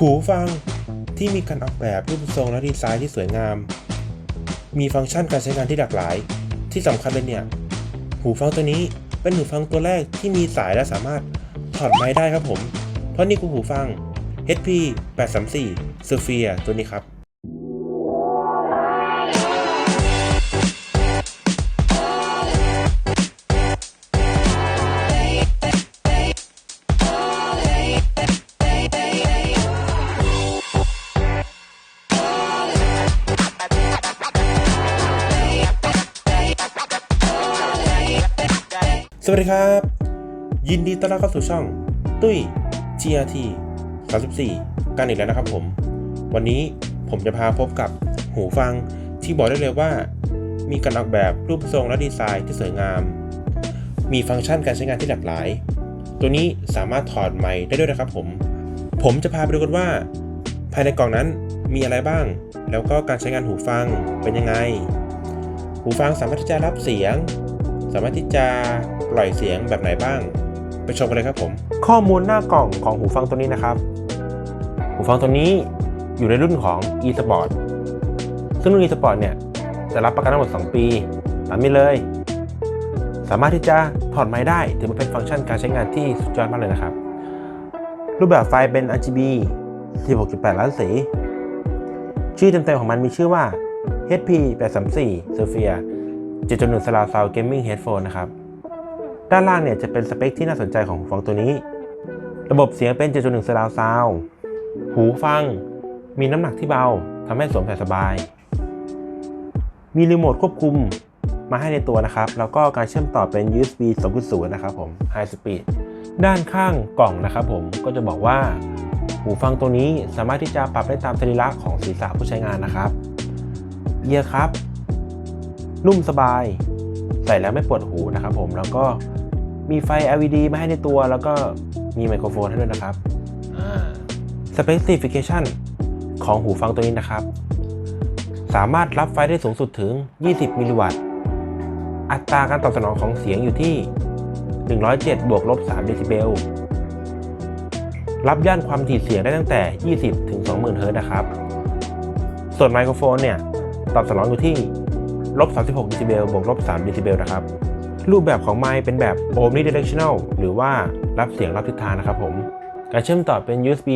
หูฟังที่มีการออกแบบรูปทรงและดีไซน์ที่สวยงาม มีฟังก์ชันการใช้งานที่หลากหลาย ที่สำคัญเลยเนี่ย หูฟังตัวนี้เป็นหูฟังตัวแรกที่มีสายและสามารถถอดไม้ได้ครับผม เพราะนี่คือหูฟัง HP 834 Sophia ตัวนี้ครับ วัสดีครับ ยินดีต้อนรับเข้าสู่ช่อง ตุ้ย GRT 34 กันอีกแล้วนะครับผม วันนี้ผมจะพาพบกับหูฟังที่บอกได้เลยว่า มีการออกแบบรูปทรงและดีไซน์ที่สวยงาม มีฟังก์ชันการใช้งานที่หลากหลาย ตัวนี้สามารถถอดไมค์ได้ด้วยนะครับผม ผมจะพาไปดูกันว่า ภายในกล่องนั้นมีอะไรบ้าง แล้วก็การใช้งานหูฟังเป็นยังไง หูฟังสามารถที่จะรับเสียง สามารถที่จะ ปล่อยเสียงแบบไหนบ้าง ไปชมกันเลยครับผม ข้อมูลหน้ากล่องของหูฟังตัวนี้นะครับ หูฟังตัวนี้อยู่ในรุ่นของ e-sport ซึ่งรุ่น e-sport เนี่ยจะรับประกันทั้งหมด 2 ปีตามนี้เลย สามารถที่จะถอดไม้ได้ถือว่าเป็นฟังก์ชันการใช้งานที่สุดยอดมากเลยนะครับ รูปแบบไฟล์เป็น RGB 16.8 ล้านสี ชื่อเต็มๆของมันมีชื่อว่า HP 834 Sophia 7.1 Surround Sound Gaming Headphone นะครับ ด้านล่างเนี่ยจะเป็นสเปคที่น่าสนใจของหูฟังตัวนี้ ระบบเสียงเป็น 7.1 Surround Sound หูฟัง มีน้ำหนักที่เบาทำให้สวมใส่สบาย มีรีโมทควบคุมมาให้ในตัวนะครับ แล้วก็การเชื่อมต่อเป็น USB 2.0 นะครับผม High Speed ด้านข้างกล่องนะครับผมก็จะบอกว่า หูฟังตัวนี้สามารถที่จะปรับได้ตามสรีระของศีรษะผู้ใช้งานนะครับเอียร์ครับ นุ่มสบาย ใส่แล้วไม่ปวดหูนะครับผมแล้วก็ มีไฟ LED มาให้ในตัว แล้วก็มีไมโครโฟนให้ด้วยนะครับอ่า Specification ของหูฟังตัวนี้นะครับ สามารถรับไฟได้สูงสุดถึง 20 มิลลิวัตต์ อัตราการตอบสนองของเสียงอยู่ที่ 107 บวกลบ 3 เดซิเบล รับย่านความถี่เสียงได้ตั้งแต่ 20 ถึง 20,000 เฮิรตซ์นะครับ ส่วนไมโครโฟนเนี่ย ตอบสนองอยู่ที่ลบ 36ดิซิเบล บวกลบ3ดิซิเบลนะครับ รูปแบบของไมค์เป็นแบบ omnidirectional หรือว่ารับเสียงรับทิศทางนะครับผมการเชื่อมต่อเป็น USB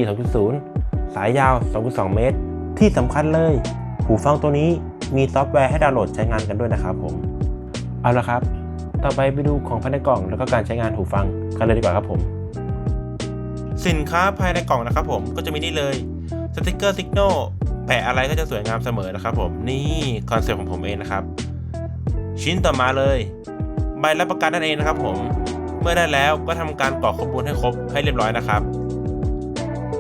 2.0 สายยาว 2.2 เมตร ที่สำคัญเลย หูฟังตัวนี้มีซอฟต์แวร์ให้ดาวน์โหลดใช้งานกันด้วยนะครับผม เอาละครับ ต่อไปไปดูของภายในกล่องแล้วก็การใช้งานหูฟังกันเลยดีกว่าครับผม สินค้าภายในกล่องนะครับผมก็จะมีนี่เลยสติกเกอร์สิกโนแปะอะไรก็จะสวยงามเสมอนะครับผมนี่คอนเซ็ปต์ของผมเองนะครับ ชิ้นต่อมาเลย ใบรับประกันนั่นเองนะครับผมเมื่อได้แล้วก็ทำการกรอกข้อมูลให้ครบให้เรียบร้อยนะครับ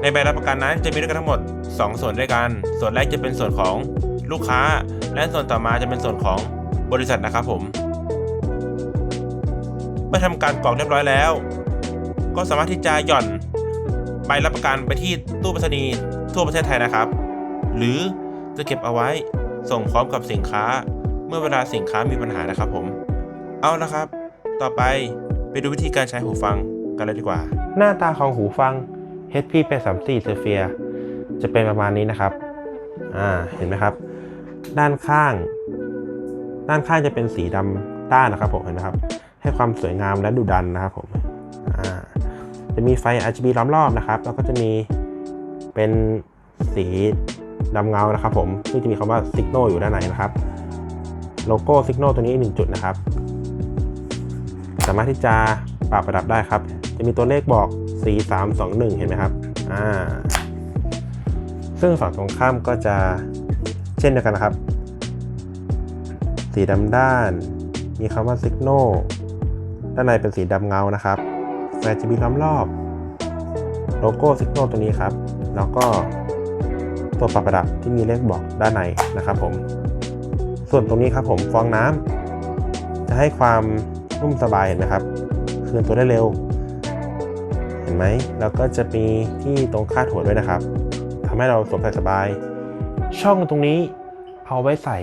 ในใบรับประกันนั้นจะมีด้วยกันทั้งหมด 2 ส่วนด้วยกัน ส่วนแรกจะเป็นส่วนของลูกค้า และส่วนต่อมาจะเป็นส่วนของบริษัทนะครับผมเมื่อทำการกรอกเรียบร้อยแล้ว ก็สามารถที่จะหย่อนใบรับประกันไปที่ตู้ไปรษณีย์ทั่วประเทศไทยนะครับ หรือจะเก็บเอาไว้ส่งพร้อมกับสินค้า เมื่อเวลาสินค้ามีปัญหานะครับผม เอาละครับ ต่อไปไปดูวิธีการใช้หูฟังกันเลยดีกว่า หน้าตาของหูฟัง HP 834 Sophia จะเป็นประมาณนี้นะครับ อ่า เห็นไหมครับ ด้านข้าง ด้านข้างจะเป็นสีดำด้านนะครับผมเห็นไหมครับ ให้ความสวยงามและดุดันนะครับผม อ่า จะมีไฟ RGB ล้อมรอบนะครับ แล้วก็จะมีเป็นสีดำเงานะครับผม ซึ่งจะมีคำว่า Signal อยู่ด้านในนะครับ โลโก้ Signal ตัวนี้หนึ่งจุดนะครับ สามารถที่จะปรับประดับได้ครับ จะมีตัวเลขบอก 4321 เห็นไหมครับอ่าซึ่งฝั่งตรงข้ามก็จะเช่นเดียวกันนะครับ สีดำด้าน มีคำว่า Signal ด้านในเป็นสีดำเงานะครับแฟจะมีล้อมรอบ โลโก้ Signal ตัวนี้ครับ แล้วก็ตัวปรับประดับที่มีเลขบอกด้านในนะครับผม ส่วนตรงนี้ครับผมฟองน้ำจะให้ความ นุ่มสบายเห็นไหมครับเคลื่อนตัวได้เร็ว เห็นไหมแล้วก็จะมีที่ตรงคาดหัวด้วยนะครับทำให้เราสวมใส่สบาย ช่องตรงนี้เอาไว้ใส่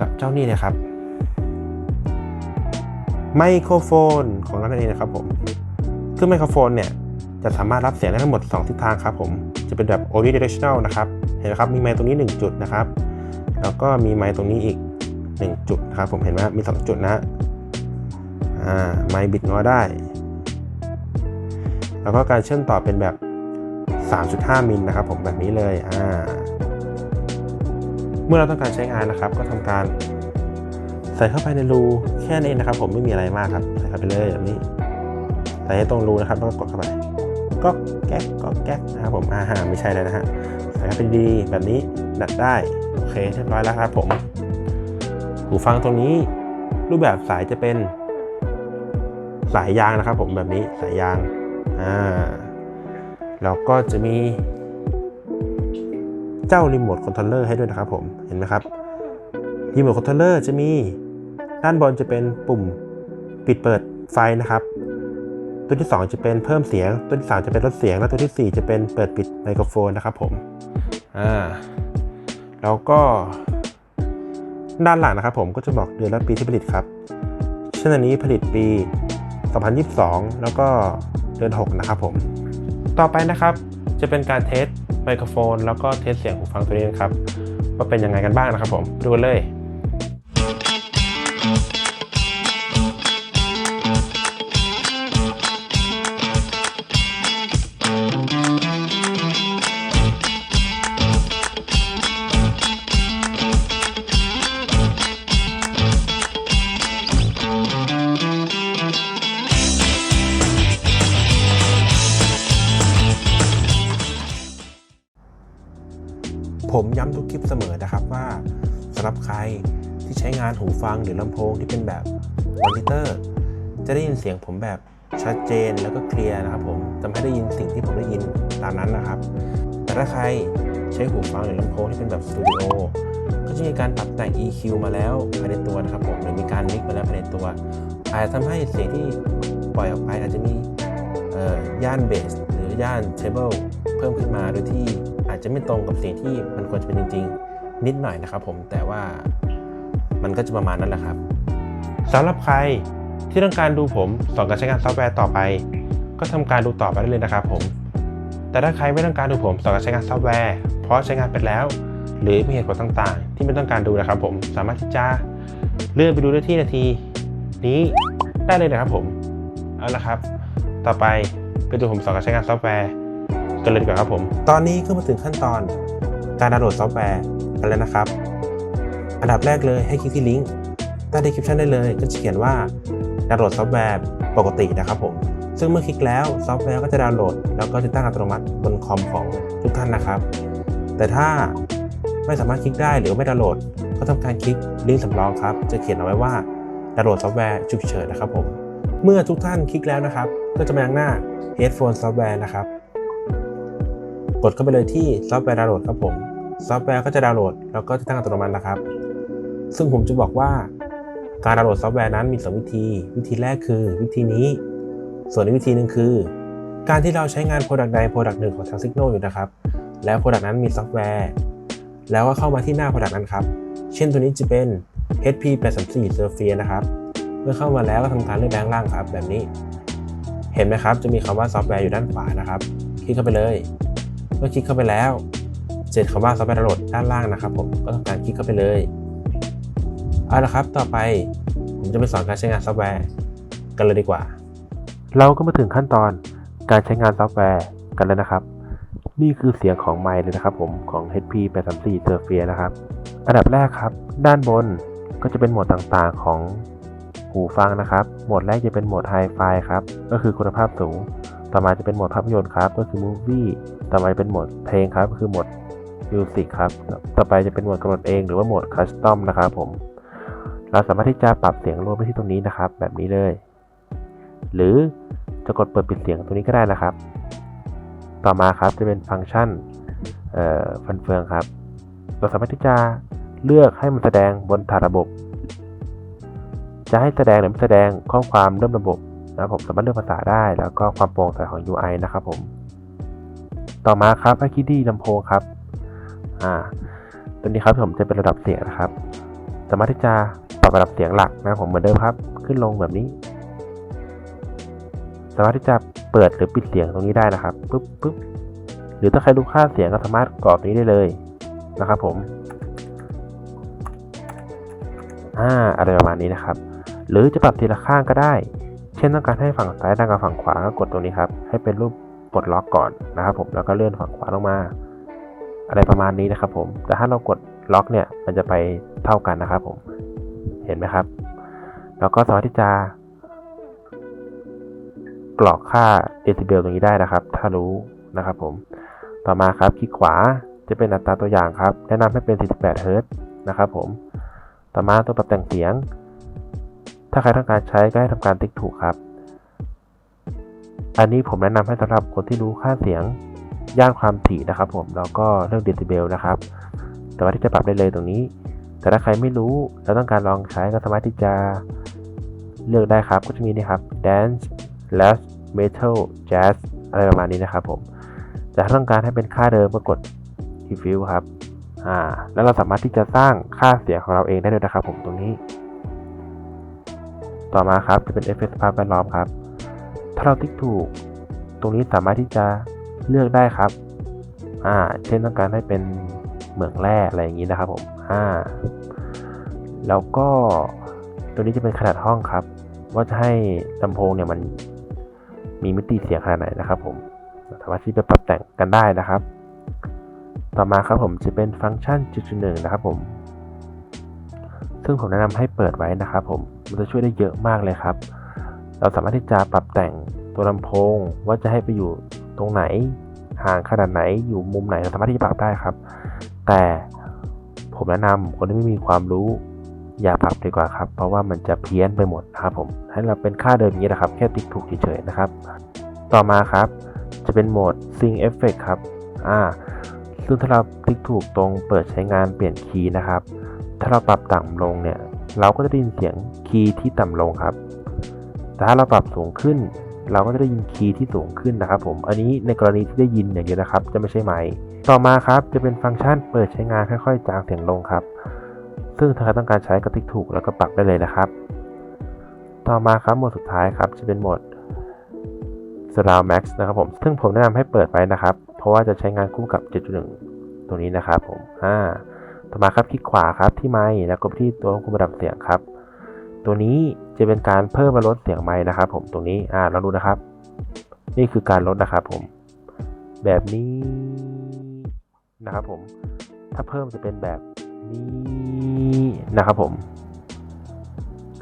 กับเจ้านี่นะครับ ไมโครโฟนของเรานั่นเองนะครับผมซึ่งไมโครโฟนเนี่ยจะสามารถรับเสียงได้ทั้งหมด 2 ทิศทางครับผม จะเป็นแบบ omnidirectional นะครับ เห็นไหมครับ มีไมค์ตรงนี้ 1 จุดนะครับ แล้วก็มีไมค์ตรงนี้อีก 1 จุดนะครับ ผม เห็นไหมมี 2 จุดนะ ไมค์บิดงอได้ แล้วก็การเชื่อมต่อเป็นแบบ 3.5 มิลนะครับผมแบบนี้เลยเมื่อเราต้องการใช้งานนะครับ ก็ทำการใส่เข้าไปในรูแค่นี้นะครับ ผมไม่มีอะไรมากครับ ใส่เข้าไปเลยแบบนี้ ใส่ให้ตรงรูนะครับแล้วก็กดเข้าไปก็แก๊กก็แก๊กนะครับผมอ่าไม่ใช่เลยนะฮะใส่เข้าไปดีๆแบบนี้ดัดได้โอเคเรียบร้อยแล้วครับผมหูฟังตรงนี้รูปแบบสายจะเป็น สายยางนะครับผมแบบนี้สายยางอ่าแล้วก็จะมี เจ้ารีโมทคอนโทรลเลอร์ให้ด้วยนะครับผมเห็นไหมครับรีโมทคอนโทรลเลอร์จะมีด้านบนจะเป็นปุ่มปิดเปิดไฟนะครับ ตัวที่ 2 จะเป็นเพิ่มเสียง ตัวที่ 3 จะเป็นลดเสียง และตัวทีสี่4 จะเป็นเปิดปิดไมโครโฟนนะครับผมอ่าแล้วก็ด้านหลังนะครับผมก็จะบอกเดือนและปีที่ผลิตครับเช่นอันนี้ผลิตปี 2022 แล้วก็เดือน 6 นะครับผม ต่อไปนะครับจะเป็นการเทสไมโครโฟน แล้วก็เทสเสียงหูฟังตัวนี้นะครับว่าเป็นยังไงกันบ้างนะครับผมดูกันเลย ผมย้ำทุกคลิปเสมอนะครับว่าสำหรับใครที่ใช้งานหูฟังหรือลำโพงที่เป็นแบบมอนิเตอร์จะได้ยินเสียงผมแบบชัดเจนแล้วก็เคลียร์นะครับผมจะไม่ได้ยินสิ่งที่ผมได้ยินตามนั้นนะครับ แต่ถ้าใครใช้หูฟังหรือลำโพงที่เป็นแบบสตูดิโอก็จะมีการปรับแต่ง EQ มาแล้วภายในตัวนะครับผมหรือมีการมิกมาแล้วภายในตัว อาจจะทำให้เสียงที่ปล่อยออกไปอาจจะมีเอ่อย่านเบสหรือย่านเทเบิลเพิ่มขึ้นมาโดยที่ อาจจะไม่ตรงกับสิ่งที่มันควรจะเป็นจริง ๆ นิดหน่อยนะครับผมแต่ว่ามันก็จะประมาณนั้นแหละครับสำหรับใครที่ต้องการดูผมสอนการใช้งานซอฟต์แวร์ต่อไป ก็ทำการดูต่อไปได้เลยนะครับผม แต่ถ้าใครไม่ต้องการดูผมสอนการใช้งานซอฟต์แวร์เพราะใช้งานไปแล้ว หรือมีเหตุผลต่างๆ ที่ไม่ต้องการดูนะครับ ผมสามารถที่จะเลื่อนไปดูได้ที่นาที นี้ได้เลยนะครับผมเอาละครับ ต่อไปไปดูผมสอนการใช้งานซอฟต์แวร์ กันเลยดีกว่าครับผม ตอนนี้ก็มาถึงขั้นตอนการดาวน์โหลดซอฟต์แวร์กันแล้วนะครับ อันดับแรกเลยให้คลิกที่ลิงก์ใต้ description ได้เลย ก็จะเขียนว่าดาวน์โหลดซอฟต์แวร์ปกตินะครับผม ซึ่งเมื่อคลิกแล้วซอฟต์แวร์ก็จะดาวน์โหลด แล้วก็จะตั้งอัตโนมัติบนคอมของทุกท่านนะครับ แต่ถ้าไม่สามารถคลิกได้หรือไม่ดาวน์โหลด ก็ทำการคลิกลิงก์สำรองครับ จะเขียนเอาไว้ว่าดาวน์โหลดซอฟต์แวร์ฉุกเฉินนะครับผม เมื่อทุกท่านคลิกแล้วนะครับ ก็จะมายังหน้า Headphone Software นะครับ กดเข้าไปเลยที่ซอฟต์แวร์ดาวน์โหลดครับผม ซอฟต์แวร์ก็จะดาวน์โหลด แล้วก็จะตั้งอัตโนมัตินะครับ ซึ่งผมจะบอกว่าการดาวน์โหลดซอฟต์แวร์นั้นมี 2 วิธี วิธีแรกคือวิธีนี้ ส่วนอีกวิธีหนึ่งคือ การที่เราใช้งาน Product ใด Product หนึ่งของทาง Signal อยู่นะครับ แล้ว Product นั้นมีซอฟต์แวร์ แล้วก็เข้ามาที่หน้า Product นั้นครับ เช่นตัวนี้จะเป็น HP 834 Surface นะครับ เมื่อเข้ามาแล้วก็ทำการเลือกแบงค์ล่างครับ แบบนี้ เห็นไหมครับ จะมีคำว่าซอฟต์แวร์อยู่ด้านขวานะครับ คลิกเข้าไปเลย เมื่อคลิกเข้าไปแล้วเสร็จอคำว่าซอฟต์แวร์ดาวน์โหลดด้านล่างนะครับผมก็ทำการคลิกเข้าไปเลยเอาละครับต่อไปผมจะไปสอนการใช้งานซอฟต์แวร์กันเลยดีกว่า เราก็มาถึงขั้นตอนการใช้งานซอฟต์แวร์กันแล้วนะครับ นี่คือเสียงของไมค์เลยนะครับผมของ HP 834 Surface นะครับ อันดับแรกครับ ด้านบนก็จะเป็นโหมดต่างๆของหูฟังนะครับ โหมดแรกจะเป็นโหมด Hi-Fi ครับ ก็คือคุณภาพสูง ต่อมาจะเป็นโหมดภาพยนตร์ครับ ก็คือ Movie ต่อมาเป็นโหมดเพลงครับ คือโหมด Music ครับ ต่อไปจะเป็นโหมดกำหนดเองหรือว่าโหมด Custom นะครับผม เราสามารถที่จะปรับเสียงรวมไปที่ตรงนี้นะครับ แบบนี้เลย หรือจะกดเปิดปิดเสียงตรงนี้ก็ได้นะครับ ต่อมาครับจะเป็นฟังก์ชันเอ่อฟันเฟืองครับ เราสามารถที่จะเลือกให้มันแสดงบนถาดระบบ จะให้แสดงหรือไม่แสดงข้อความเริ่มระบบนะครับผมสามารถเลือกภาษาได้ แล้วก็ความโปร่งใสของ UI นะครับผม ต่อมาครับให้คิดดีลำโพงครับอ่าตัวนี้ครับผมจะเป็นระดับเสียงนะครับ สามารถที่จะปรับระดับเสียงหลักนะผมเหมือนเดิมครับ ขึ้นลงแบบนี้ สามารถที่จะเปิดหรือปิดเสียงตรงนี้ได้นะครับปุ๊บปุ๊บหรือถ้าใครรู้ค่าเสียงก็สามารถกรอกตรงนี้ได้เลยนะครับผมอ่าอะไรประมาณนี้นะครับ หรือจะปรับทีละข้างก็ได้ เช่นต้องการให้ฝั่งซ้ายดังกับฝั่งขวาก็กดตรงนี้ครับ ให้เป็นรูป ปลดล็อกก่อนนะครับผมแล้วก็เลื่อนฝั่งขวาลงมา อะไรประมาณนี้นะครับผมแต่ถ้าเรากดล็อกเนี่ยมันจะไปเท่ากันนะครับผมเห็นไหมครับ แล้วก็สามารถที่จะกรอกค่าเดซิเบลตรงนี้ได้นะครับ ถ้ารู้นะครับผมต่อมาครับคลิกขวาจะเป็นอัตราตัวอย่างครับ แนะนำให้เป็น 48 เฮิรตซ์นะครับผมต่อมาตัวปรับแต่งเสียง ถ้าใครต้องการใช้ก็ให้ทำการติ๊กถูกครับ อันนี้ผมแนะนำให้สำหรับคนที่รู้ค่าเสียงย่านความถี่นะครับผมแล้วก็เรื่องเดซิเบลนะครับ แต่ว่าที่จะปรับได้เลยตรงนี้ แต่ถ้าใครไม่รู้แล้วต้องการลองใช้ก็สามารถที่จะเลือกได้ครับก็จะมีนี่ครับ dance less metal jazz อะไรประมาณนี้นะครับผมแต่ถ้าต้องการให้เป็นค่าเดิมก็กด preview ครับอ่าแล้วเราสามารถที่จะสร้างค่าเสียงของเราเองได้ด้วยนะครับผมตรงนี้ ต่อมาครับจะเป็นเอฟเฟกต์ภาพแวดล้อมครับ ถ้าเราติ๊กถูก ตรงนี้สามารถที่จะเลือกได้ครับ อ่า เช่นต้องการให้เป็นเหมืองแร่อะไรอย่างนี้นะครับผมอ่าแล้วก็ตัวนี้จะเป็นขนาดห้องครับ ว่าจะให้ลำโพงเนี่ยมันมีมิติเสียงขนาดไหนนะครับผมสามารถที่จะปรับแต่งกันได้นะครับ ต่อมาครับผมจะเป็นฟังก์ชันจุดหนึ่งนะครับผม ซึ่งผมแนะนำให้เปิดไว้นะครับผม มันจะช่วยได้เยอะมากเลยครับ เราสามารถที่จะปรับแต่งตัวลำโพงว่าจะให้ไปอยู่ตรงไหน ห่างขนาดไหนอยู่มุมไหนเราสามารถที่จะปรับได้ครับ แต่ผมแนะนำคนที่ไม่มีความรู้ อย่าปรับดีกว่าครับ เพราะว่ามันจะเพี้ยนไปหมดนะครับผมให้เราเป็นค่าเดิมอย่างนี้นะครับ แค่ติ๊กถูกเฉยๆนะครับ ต่อมาครับ จะเป็นโหมด Sync Effect ครับอ่าซึ่งถ้าเราติ๊กถูกตรงเปิดใช้งานเปลี่ยนคีย์นะครับ ถ้าเราปรับต่ำลงเนี่ยเราก็จะได้ยินเสียงคีย์ที่ต่ำลงครับ แต่ถ้าเราปรับสูงขึ้น เราก็จะได้ยินคีย์ที่สูงขึ้นนะครับผม อันนี้ในกรณีที่ได้ยินอย่างเดียวนะครับ จะไม่ใช่ไมค์ต่อมาครับจะเป็นฟังก์ชันเปิดใช้งานค่อยๆ จางเสียงลงครับ ซึ่งถ้าใครต้องการใช้ก็ติ๊กถูกแล้วก็ปรับได้เลยนะครับ ต่อมาครับโหมดสุดท้ายครับจะเป็นโหมด Surround Max นะครับผม ซึ่งผมแนะนำให้เปิดไว้นะครับ เพราะว่าจะใช้งานคู่กับ 7.1 ตัวนี้นะครับผมอ่าต่อมาครับคลิกขวาครับที่ไมค์แล้วกดที่ตัวควบคุมระดับเสียงครับ ตัวนี้จะเป็นการเพิ่มมาลดเสียงไมค์นะครับผมตรงนี้อ่าเราดูนะครับ นี่คือการลดนะครับผม แบบนี้นะครับผม ถ้าเพิ่มจะเป็นแบบนี้นะครับผม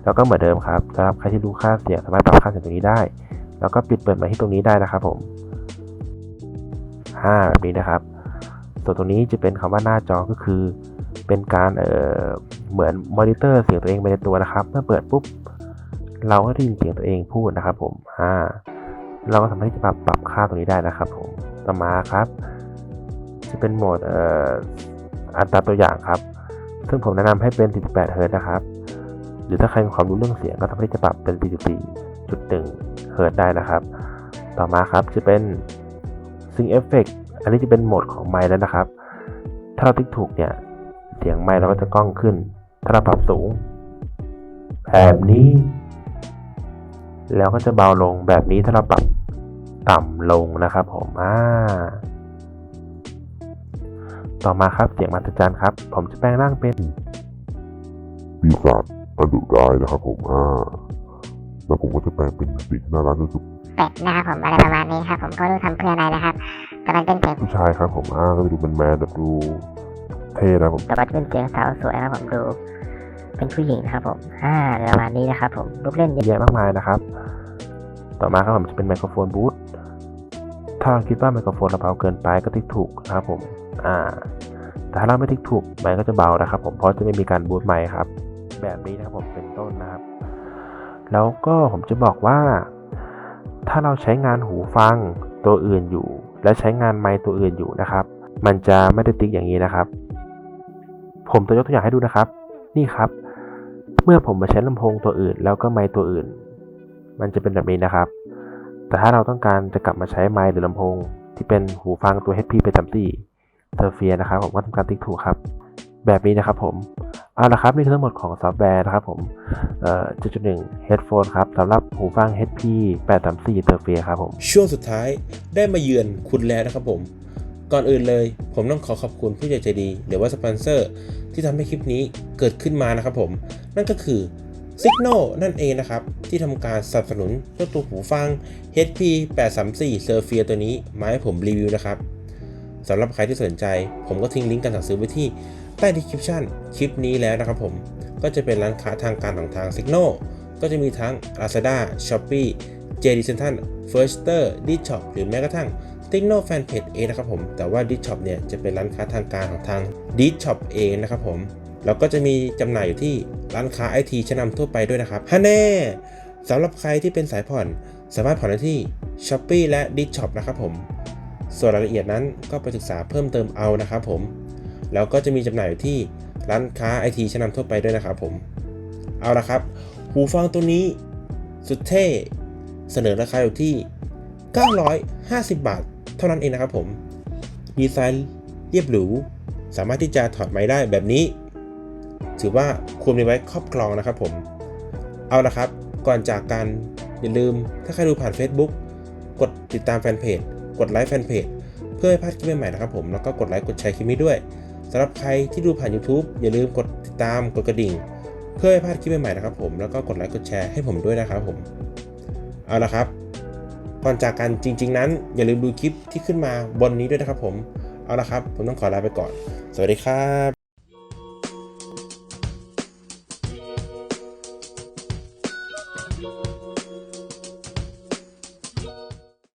แล้วก็เหมือนเดิมครับสำหรับใครที่รู้ค่าเสียงสามารถปรับค่าเสียงตรงนี้ได้ แล้วก็ปิดเปิดมาที่ตรงนี้ได้นะครับผมอ่าแบบนี้นะครับ ส่วนตรงนี้จะเป็นคำว่าหน้าจอก็คือ เป็นการเออเหมือนมอนิเตอร์เสียงตัวเองไปในตัวนะครับ เมื่อเปิดปุ๊บ เราก็ได้ยินเสียงตัวเองพูดนะครับ ผมอ่าเราก็สามารถที่จะปรับปรับค่าตรงนี้ได้นะครับ ผมต่อมาครับ จะเป็นโหมดเอ่ออัตราตัวอย่างครับ ซึ่งผมแนะนำให้เป็น 48 เฮิร์ตนะครับ หรือถ้าใครมีความรู้เรื่องเสียงก็สามารถที่จะปรับเป็น 44.1 เฮิร์ตได้นะครับ ต่อมาครับจะเป็น Sync Effect อันนี้จะเป็นโหมดของไมค์แล้วนะครับ ถ้าเราติ๊กถูกเนี่ย เสียงไมค์เราก็จะกล้องขึ้น ถ้าเราปรับสูง แบบนี้ แล้วก็จะเบาลงแบบนี้ถ้าเราปรับต่ำลงนะครับผมอ่าต่อมาครับเสียงมหัศจรรย์ครับ ผมจะแปลงร่างเป็นปีศาจอันดุร้ายนะครับผมอ่าแล้วผมก็จะแปลงเป็นสิ่งที่น่ารักที่สุดเป็ดนะครับผมอะไรประมาณนี้ครับ ผมก็ไม่รู้ทำเพื่ออะไรนะครับแต่มันเป็นเสียงผู้ชายครับผมอ่าก็จะดูเป็นแมนแบบดู เท่นะผมแต่ว่าจะเป็นเสียงสาวสวยนะครับผมดู เป็นผู้หญิงนะครับผมอ่าอะไรประมาณนี้นะครับผมลูกเล่นเยเยอะอะแยะมากมายนะครับ ต่อมาครับผมจะเป็นไมโครโฟนบูทถ้าเราคิดว่าไมโครโฟนเราเบาเกินไปก็ติ๊กถูกนะครับผมอ่าแต่ถ้าเราไม่ติ๊กถูกไมค์ก็จะเบานะครับ ผมเพราะจะไม่มีการบูทไมค์ครับ แบบนี้นะครับผมเป็นต้นนะครับ แล้วก็ผมจะบอกว่า ถ้าเราใช้งานหูฟังตัวอื่นอยู่ และใช้งานไมค์ตัวอื่นอยู่นะครับ มันจะไม่ได้ติ๊กอย่างนี้นะครับ ผมจะยกตัวอย่างให้ดูนะครับ นี่ครับ เมื่อผมมาใช้ลำโพงตัวอื่น แล้วก็ไมค์ตัวอื่น มันจะเป็นแบบนี้นะครับ แต่ถ้าเราต้องการจะกลับมาใช้ไมค์หรือลำโพง ที่เป็นหูฟังตัว HP ไปจำตีเซอร์เฟียนะครับผมก็ทำการติ๊กถูกครับ แบบนี้นะครับผมเอาละครับนี่คือทั้งหมดของซอฟต์แวร์นะครับผมเอ่อ7.1 headphone ครับสำหรับหูฟัง HP 834เซอร์เฟียครับผม ช่วงสุดท้ายได้มาเยือนคุณแล้วนะครับผม ก่อนอื่นเลย ผมต้องขอขอบคุณผู้ใหญ่ใจดี หรือว่าสปอนเซอร์ที่ทำให้คลิปนี้เกิดขึ้นมานะครับผม นั่นก็คือ Signal นั่นเองนะครับ ที่ทำการสนับสนุนเจ้าตัวหูฟัง HP 834 s e r f i a ตัวนี้มาให้ผมรีวิวนะครับสำหรับใครที่สนใจ ผมก็ทิ้งลิงก์การสั่งซื้อไว้ที่ใต้ description คลิปนี้แล้วนะครับผมก็จะเป็นร้านค้าทางการของทาง Signal ก็จะมีทั้ง Lazada, Shopee, JD Central, Firster, d s h o p หรือแม้กระทั่ง Signal Fanpage เองนะครับผม แต่ว่า d s h o p เนี่ยจะเป็นร้านค้าทางการของทาง d s h o p เองนะครับผม แล้วก็จะมีจำหน่ายอยู่ที่ร้านค้าไอทีชั้นนำทั่วไปด้วยนะครับฮันแน่สำหรับใครที่เป็นสายผ่อน สามารถผ่อนได้ที่ s h o p e e และ d s h o p นะครับผม ส่วนรายละเอียดนั้นก็ไปศึกษาเพิ่มเติมเอานะครับผม แล้วก็จะมีจำหน่ายอยู่ที่ร้านค้าไอทีชั้นนำทั่วไปด้วยนะครับผม เอาละครับ หูฟังตัวนี้สุดเท่ เสนอราคาอยู่ที่ 950 บาท เท่านั้นเองนะครับผม ดีไซน์เรียบหรู สามารถที่จะถอดไม้ได้แบบนี้ ถือว่าควรมีไว้ครอบครองนะครับผม เอาละครับ ก่อนจากกันอย่าลืมถ้าใครดูผ่าน Facebook กดติดตามแฟนเพจ กดไลค์แฟนเพจ เพื่อให้พลาดคลิปใหม่ๆนะครับผม แล้วก็กดไลค์กดแชร์คลิปนี้ด้วยสำหรับใครที่ดูผ่าน YouTube อย่าลืมกดติดตามกดกระดิ่ง เพื่อให้พลาดคลิปใหม่ๆนะครับผม แล้วก็กดไลค์กดแชร์ให้ผมด้วยนะครับผม เอาละครับ ก่อนจากกันจริง ๆ นั้น อย่าลืมดูคลิปที่ขึ้นมาบนนี้ด้วยนะครับผม เอาละครับ ผมต้องขอลาไปก่อน สวัสดีครับ